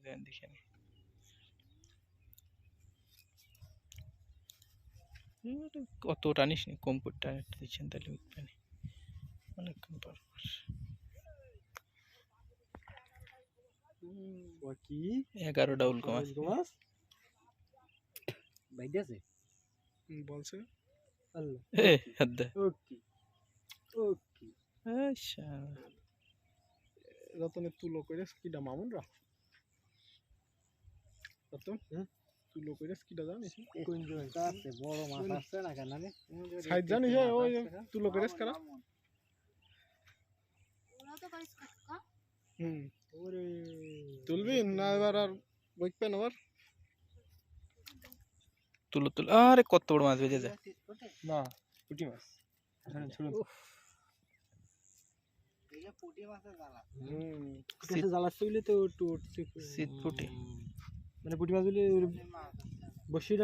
দেন দেখে নি কত টানিস নি কম করে টানে দিচ্ছেন তাহলে উঠবে না অনেকক্ষণ পর পর। কি? এগারোটা উল্কো মাছ। মাছ? আছে? বলছে। আল্লাহ। এ হাত দে। ওকে। ওকে। আচ্ছা। রতনে তুলো করে কিটা মামুনরা? হুম? তুলো করে কিটা জানিস? কোন জনটা আছে বড় মাছ আছে। না কেন জানি? সাইজ জানিস এ, ওই তুলো করে কারা তো হুম। ওরে। তুলবি না এবার আর বইকবেন আবার তুলো তুলো। আরে কত বড় মাছ বেজে যায় না পুটি মাছ। ছোট। হুম। কাছে জ্বালাচ্ছে বলে তো উঠছে। শীত ফুটে মানে পুঁটি মাছ বলে বসিটা